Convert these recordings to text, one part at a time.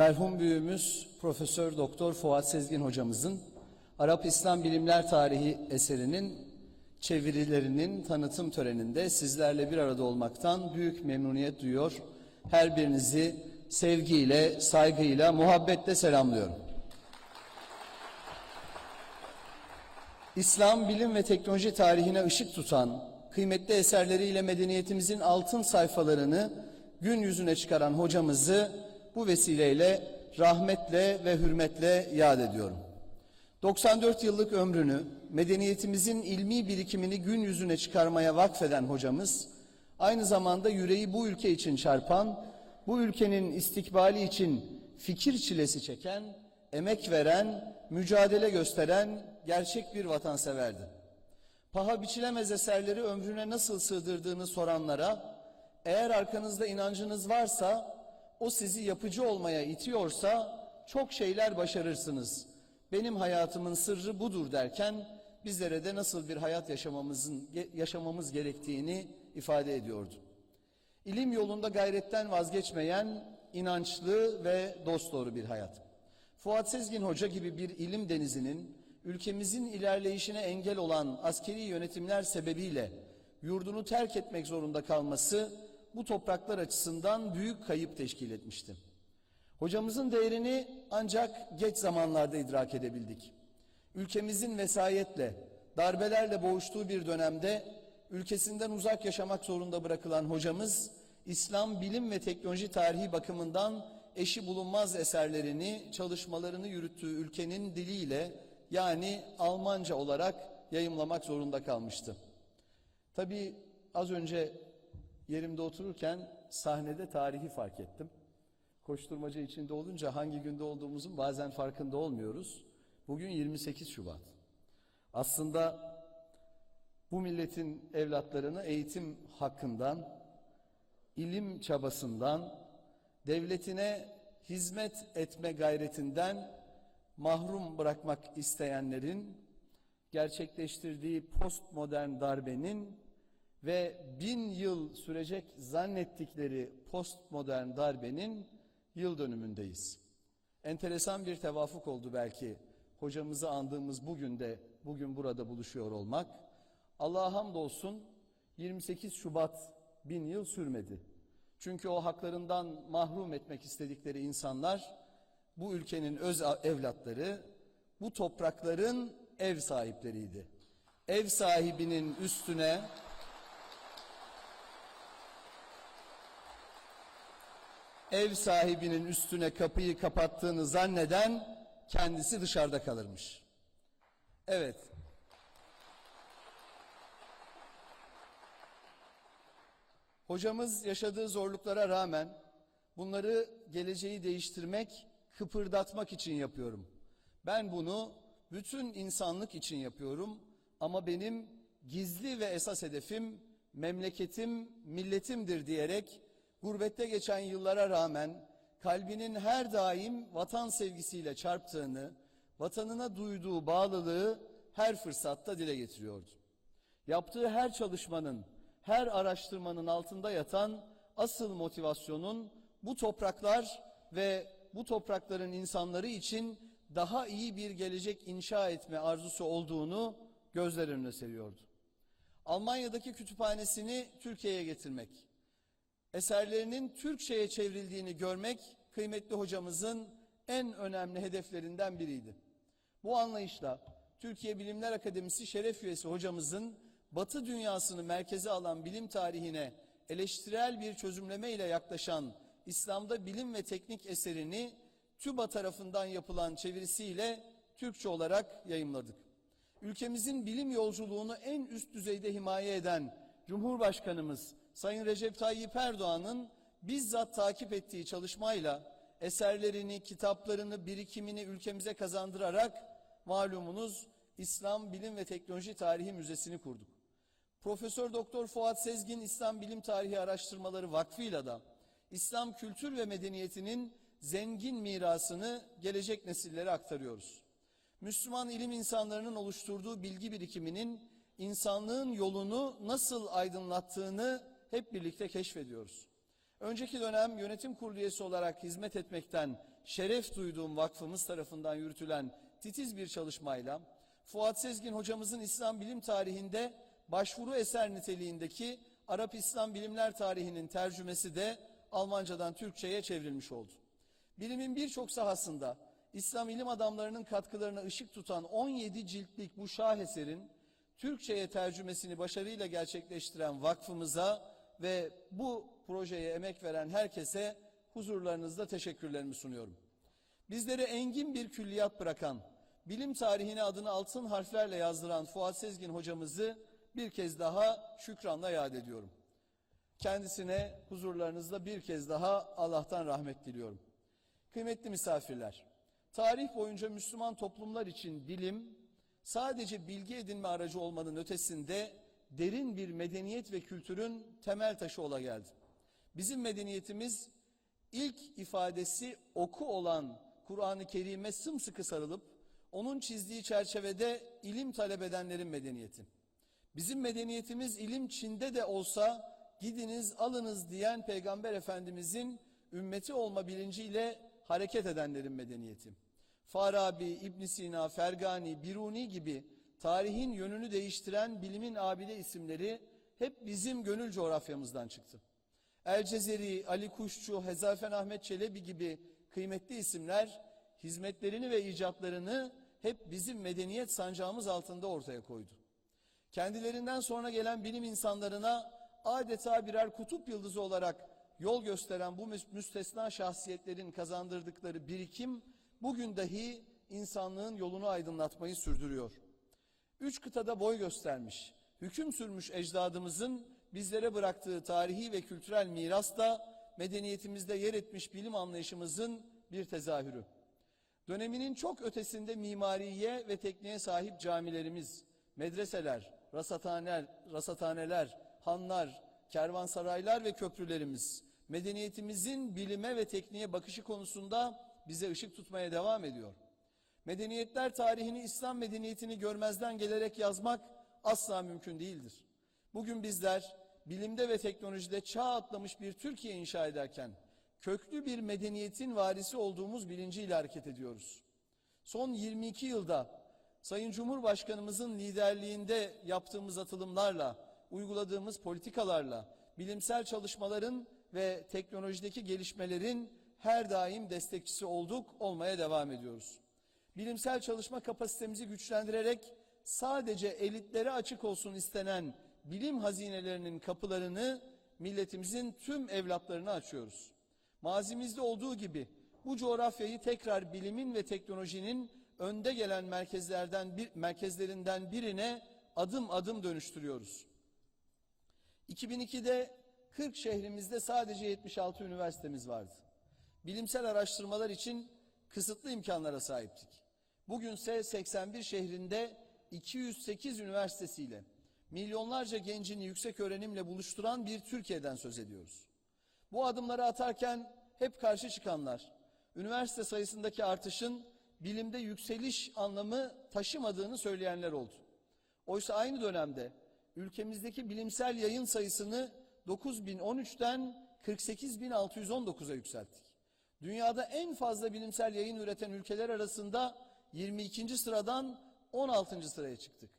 merhum büyüğümüz Profesör Doktor Fuat Sezgin hocamızın Arap İslam Bilimler Tarihi eserinin çevirilerinin tanıtım töreninde sizlerle bir arada olmaktan büyük memnuniyet duyuyor. Her birinizi sevgiyle, saygıyla, muhabbetle selamlıyorum. İslam bilim ve teknoloji tarihine ışık tutan, kıymetli eserleriyle medeniyetimizin altın sayfalarını gün yüzüne çıkaran hocamızı bu vesileyle rahmetle ve hürmetle yad ediyorum. 94 yıllık ömrünü medeniyetimizin ilmi birikimini gün yüzüne çıkarmaya vakfeden hocamız, aynı zamanda yüreği bu ülke için çarpan, bu ülkenin istikbali için fikir çilesi çeken, emek veren, mücadele gösteren gerçek bir vatanseverdi. Paha biçilemez eserleri ömrüne nasıl sığdırdığını soranlara, eğer arkanızda inancınız varsa, o sizi yapıcı olmaya itiyorsa çok şeyler başarırsınız. Benim hayatımın sırrı budur derken bizlere de nasıl bir hayat yaşamamızın yaşamamız gerektiğini ifade ediyordu. İlim yolunda gayretten vazgeçmeyen, inançlı ve dosdoğru bir hayat. Fuat Sezgin Hoca gibi bir ilim denizinin ülkemizin ilerleyişine engel olan askeri yönetimler sebebiyle yurdunu terk etmek zorunda kalması bu topraklar açısından büyük kayıp teşkil etmişti. Hocamızın değerini ancak geç zamanlarda idrak edebildik. Ülkemizin vesayetle, darbelerle boğuştuğu bir dönemde ülkesinden uzak yaşamak zorunda bırakılan hocamız, İslam bilim ve teknoloji tarihi bakımından eşi bulunmaz eserlerini, çalışmalarını yürüttüğü ülkenin diliyle yani Almanca olarak yayımlamak zorunda kalmıştı. Tabii az önce yerimde otururken sahnede tarihi fark ettim. Koşturmaca içinde olunca hangi günde olduğumuzun bazen farkında olmuyoruz. Bugün 28 Şubat. Aslında bu milletin evlatlarını eğitim hakkından, ilim çabasından, devletine hizmet etme gayretinden mahrum bırakmak isteyenlerin gerçekleştirdiği postmodern darbenin ve bin yıl sürecek zannettikleri postmodern darbenin yıl dönümündeyiz. Enteresan bir tevafuk oldu belki hocamızı andığımız bugün de bugün burada buluşuyor olmak. Allah'a hamdolsun 28 Şubat bin yıl sürmedi. Çünkü o haklarından mahrum etmek istedikleri insanlar bu ülkenin öz evlatları, bu toprakların ev sahipleriydi. Ev sahibinin üstüne ev sahibinin üstüne kapıyı kapattığını zanneden kendisi dışarıda kalırmış. Evet. Hocamız yaşadığı zorluklara rağmen bunları geleceği değiştirmek, kıpırdatmak için yapıyorum. Ben bunu bütün insanlık için yapıyorum ama benim gizli ve esas hedefim memleketim, milletimdir diyerek gurbette geçen yıllara rağmen kalbinin her daim vatan sevgisiyle çarptığını, vatanına duyduğu bağlılığı her fırsatta dile getiriyordu. Yaptığı her çalışmanın, her araştırmanın altında yatan asıl motivasyonun bu topraklar ve bu toprakların insanları için daha iyi bir gelecek inşa etme arzusu olduğunu gözler önüne seriyordu. Almanya'daki kütüphanesini Türkiye'ye getirmek, eserlerinin Türkçe'ye çevrildiğini görmek kıymetli hocamızın en önemli hedeflerinden biriydi. Bu anlayışla Türkiye Bilimler Akademisi şeref üyesi hocamızın Batı dünyasını merkeze alan bilim tarihine eleştirel bir çözümleme ile yaklaşan İslam'da bilim ve teknik eserini TÜBA tarafından yapılan çevirisiyle Türkçe olarak yayımladık. Ülkemizin bilim yolculuğunu en üst düzeyde himaye eden Cumhurbaşkanımız Sayın Recep Tayyip Erdoğan'ın bizzat takip ettiği çalışmayla eserlerini, kitaplarını, birikimini ülkemize kazandırarak malumunuz İslam Bilim ve Teknoloji Tarihi Müzesi'ni kurduk. Profesör Doktor Fuat Sezgin İslam Bilim Tarihi Araştırmaları Vakfı'yla da İslam kültür ve medeniyetinin zengin mirasını gelecek nesillere aktarıyoruz. Müslüman ilim insanlarının oluşturduğu bilgi birikiminin insanlığın yolunu nasıl aydınlattığını hep birlikte keşfediyoruz. Önceki dönem yönetim kurulu üyesi olarak hizmet etmekten şeref duyduğum vakfımız tarafından yürütülen titiz bir çalışmayla Fuat Sezgin hocamızın İslam bilim tarihinde başvuru eser niteliğindeki Arap İslam bilimler tarihinin tercümesi de Almancadan Türkçe'ye çevrilmiş oldu. Bilimin birçok sahasında İslam ilim adamlarının katkılarına ışık tutan 17 ciltlik bu şaheserin Türkçe'ye tercümesini başarıyla gerçekleştiren vakfımıza ve bu projeye emek veren herkese huzurlarınızda teşekkürlerimi sunuyorum. Bizlere engin bir külliyat bırakan, bilim tarihine adını altın harflerle yazdıran Fuat Sezgin hocamızı bir kez daha şükranla yad ediyorum. Kendisine huzurlarınızda bir kez daha Allah'tan rahmet diliyorum. Kıymetli misafirler, tarih boyunca Müslüman toplumlar için bilim sadece bilgi edinme aracı olmanın ötesinde derin bir medeniyet ve kültürün temel taşı ola geldi. Bizim medeniyetimiz ilk ifadesi oku olan Kur'an-ı Kerim'e sımsıkı sarılıp onun çizdiği çerçevede ilim talep edenlerin medeniyeti. Bizim medeniyetimiz ilim Çin'de de olsa gidiniz alınız diyen Peygamber Efendimizin ümmeti olma bilinciyle hareket edenlerin medeniyeti. Farabi, İbn Sina, Fergani, Biruni gibi tarihin yönünü değiştiren bilimin abide isimleri hep bizim gönül coğrafyamızdan çıktı. El Ali Kuşçu, Hezafen Ahmet Çelebi gibi kıymetli isimler hizmetlerini ve icatlarını hep bizim medeniyet sancağımız altında ortaya koydu. Kendilerinden sonra gelen bilim insanlarına adeta birer kutup yıldızı olarak yol gösteren bu müstesna şahsiyetlerin kazandırdıkları birikim bugün dahi insanlığın yolunu aydınlatmayı sürdürüyor. Üç kıtada boy göstermiş, hüküm sürmüş ecdadımızın bizlere bıraktığı tarihi ve kültürel miras da medeniyetimizde yer etmiş bilim anlayışımızın bir tezahürü. Döneminin çok ötesinde mimariye ve tekniğe sahip camilerimiz, medreseler, rasathaneler, rasathaneler, hanlar, kervansaraylar ve köprülerimiz medeniyetimizin bilime ve tekniğe bakışı konusunda bize ışık tutmaya devam ediyor. Medeniyetler tarihini İslam medeniyetini görmezden gelerek yazmak asla mümkün değildir. Bugün bizler bilimde ve teknolojide çağ atlamış bir Türkiye inşa ederken köklü bir medeniyetin varisi olduğumuz bilinciyle hareket ediyoruz. Son 22 yılda Sayın Cumhurbaşkanımızın liderliğinde yaptığımız atılımlarla, uyguladığımız politikalarla, bilimsel çalışmaların ve teknolojideki gelişmelerin her daim destekçisi olduk, olmaya devam ediyoruz. Bilimsel çalışma kapasitemizi güçlendirerek sadece elitlere açık olsun istenen bilim hazinelerinin kapılarını milletimizin tüm evlatlarına açıyoruz. Mazimizde olduğu gibi bu coğrafyayı tekrar bilimin ve teknolojinin önde gelen merkezlerden bir, merkezlerinden birine adım adım dönüştürüyoruz. 2002'de 40 şehrimizde sadece 76 üniversitemiz vardı. Bilimsel araştırmalar için kısıtlı imkanlara sahiptik. Bugünse 81 şehrinde 208 üniversitesiyle milyonlarca gencini yüksek öğrenimle buluşturan bir Türkiye'den söz ediyoruz. Bu adımları atarken hep karşı çıkanlar, üniversite sayısındaki artışın bilimde yükseliş anlamı taşımadığını söyleyenler oldu. Oysa aynı dönemde ülkemizdeki bilimsel yayın sayısını 9013'ten 48619'a yükselttik. Dünyada en fazla bilimsel yayın üreten ülkeler arasında 22. sıradan 16. sıraya çıktık.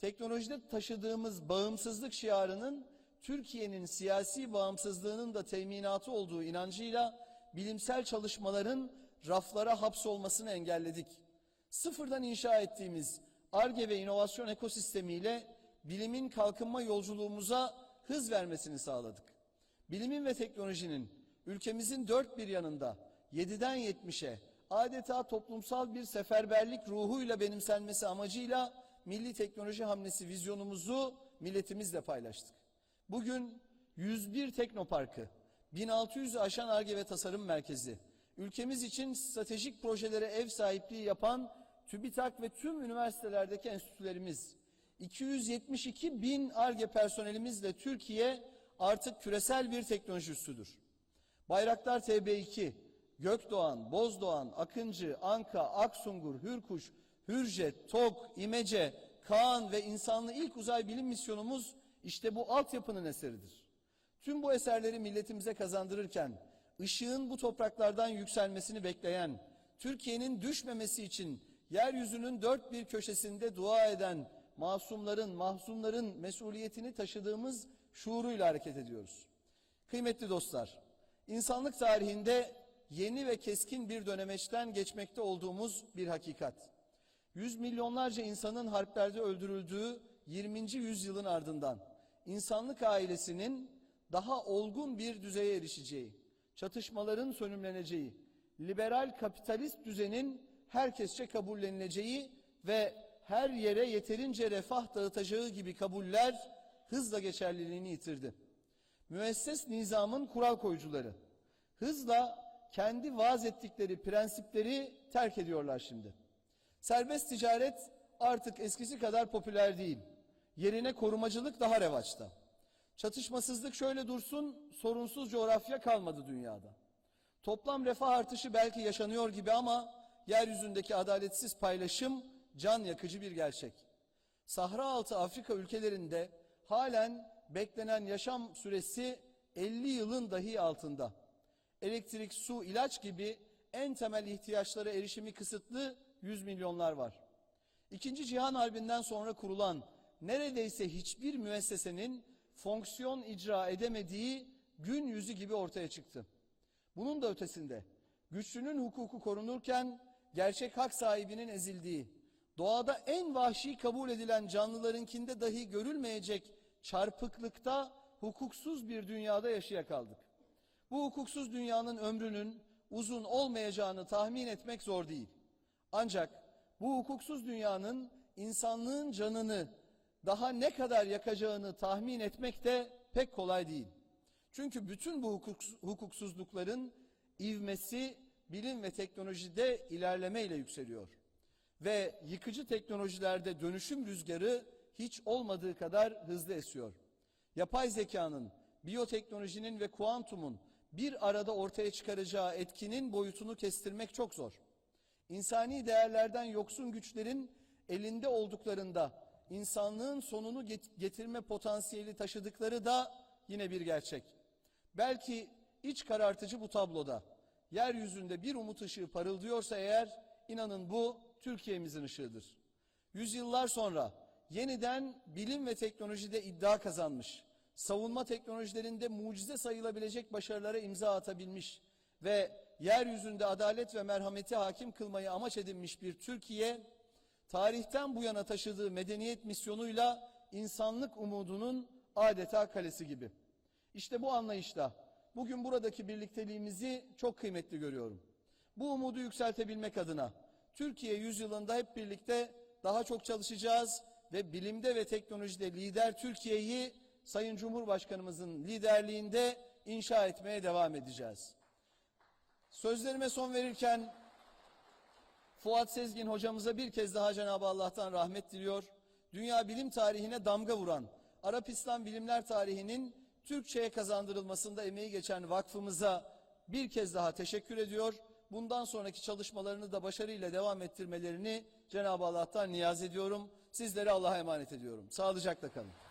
Teknolojide taşıdığımız bağımsızlık şiarının Türkiye'nin siyasi bağımsızlığının da teminatı olduğu inancıyla bilimsel çalışmaların raflara hapsolmasını engelledik. Sıfırdan inşa ettiğimiz ARGE ve inovasyon ekosistemiyle bilimin kalkınma yolculuğumuza hız vermesini sağladık. Bilimin ve teknolojinin ülkemizin dört bir yanında 7'den 70'e adeta toplumsal bir seferberlik ruhuyla benimsenmesi amacıyla milli teknoloji hamlesi vizyonumuzu milletimizle paylaştık. Bugün 101 teknoparkı, 1600'ü aşan ARGE ve tasarım merkezi, ülkemiz için stratejik projelere ev sahipliği yapan TÜBİTAK ve tüm üniversitelerdeki enstitülerimiz, 272 bin ARGE personelimizle Türkiye artık küresel bir teknoloji üssüdür. Bayraktar TB2, Gökdoğan, Bozdoğan, Akıncı, Anka, Aksungur, Hürkuş, Hürjet, TOK, İmece, Kaan ve insanlı ilk uzay bilim misyonumuz işte bu altyapının eseridir. Tüm bu eserleri milletimize kazandırırken ışığın bu topraklardan yükselmesini bekleyen, Türkiye'nin düşmemesi için yeryüzünün dört bir köşesinde dua eden masumların, mahzunların mesuliyetini taşıdığımız şuuruyla hareket ediyoruz. Kıymetli dostlar, insanlık tarihinde yeni ve keskin bir dönemeçten geçmekte olduğumuz bir hakikat. Yüz milyonlarca insanın harplerde öldürüldüğü 20. yüzyılın ardından insanlık ailesinin daha olgun bir düzeye erişeceği, çatışmaların sönümleneceği, liberal kapitalist düzenin herkesçe kabullenileceği ve her yere yeterince refah dağıtacağı gibi kabuller hızla geçerliliğini yitirdi. Müesses nizamın kural koyucuları hızla kendi vaaz ettikleri prensipleri terk ediyorlar şimdi. Serbest ticaret artık eskisi kadar popüler değil. Yerine korumacılık daha revaçta. Çatışmasızlık şöyle dursun, sorunsuz coğrafya kalmadı dünyada. Toplam refah artışı belki yaşanıyor gibi ama yeryüzündeki adaletsiz paylaşım can yakıcı bir gerçek. Sahra altı Afrika ülkelerinde halen beklenen yaşam süresi 50 yılın dahi altında. Elektrik, su, ilaç gibi en temel ihtiyaçlara erişimi kısıtlı 100 milyonlar var. İkinci Cihan Harbi'nden sonra kurulan neredeyse hiçbir müessesenin fonksiyon icra edemediği gün yüzü gibi ortaya çıktı. Bunun da ötesinde güçlünün hukuku korunurken gerçek hak sahibinin ezildiği, doğada en vahşi kabul edilen canlılarınkinde dahi görülmeyecek çarpıklıkta hukuksuz bir dünyada yaşayakaldık. Bu hukuksuz dünyanın ömrünün uzun olmayacağını tahmin etmek zor değil. Ancak bu hukuksuz dünyanın insanlığın canını daha ne kadar yakacağını tahmin etmek de pek kolay değil. Çünkü bütün bu hukuks- hukuksuzlukların ivmesi bilim ve teknolojide ilerlemeyle yükseliyor. Ve yıkıcı teknolojilerde dönüşüm rüzgarı hiç olmadığı kadar hızlı esiyor. Yapay zekanın, biyoteknolojinin ve kuantumun bir arada ortaya çıkaracağı etkinin boyutunu kestirmek çok zor. İnsani değerlerden yoksun güçlerin elinde olduklarında insanlığın sonunu get- getirme potansiyeli taşıdıkları da yine bir gerçek. Belki iç karartıcı bu tabloda yeryüzünde bir umut ışığı parıldıyorsa eğer inanın bu Türkiye'mizin ışığıdır. Yüzyıllar sonra yeniden bilim ve teknolojide iddia kazanmış, savunma teknolojilerinde mucize sayılabilecek başarılara imza atabilmiş ve yeryüzünde adalet ve merhameti hakim kılmayı amaç edinmiş bir Türkiye, tarihten bu yana taşıdığı medeniyet misyonuyla insanlık umudunun adeta kalesi gibi. İşte bu anlayışla bugün buradaki birlikteliğimizi çok kıymetli görüyorum. Bu umudu yükseltebilmek adına Türkiye yüzyılında hep birlikte daha çok çalışacağız ve bilimde ve teknolojide lider Türkiye'yi Sayın Cumhurbaşkanımızın liderliğinde inşa etmeye devam edeceğiz. Sözlerime son verirken Fuat Sezgin hocamıza bir kez daha Cenab-ı Allah'tan rahmet diliyor. Dünya bilim tarihine damga vuran, Arap İslam bilimler tarihinin Türkçe'ye kazandırılmasında emeği geçen vakfımıza bir kez daha teşekkür ediyor. Bundan sonraki çalışmalarını da başarıyla devam ettirmelerini Cenab-ı Allah'tan niyaz ediyorum. Sizleri Allah'a emanet ediyorum. Sağlıcakla kalın.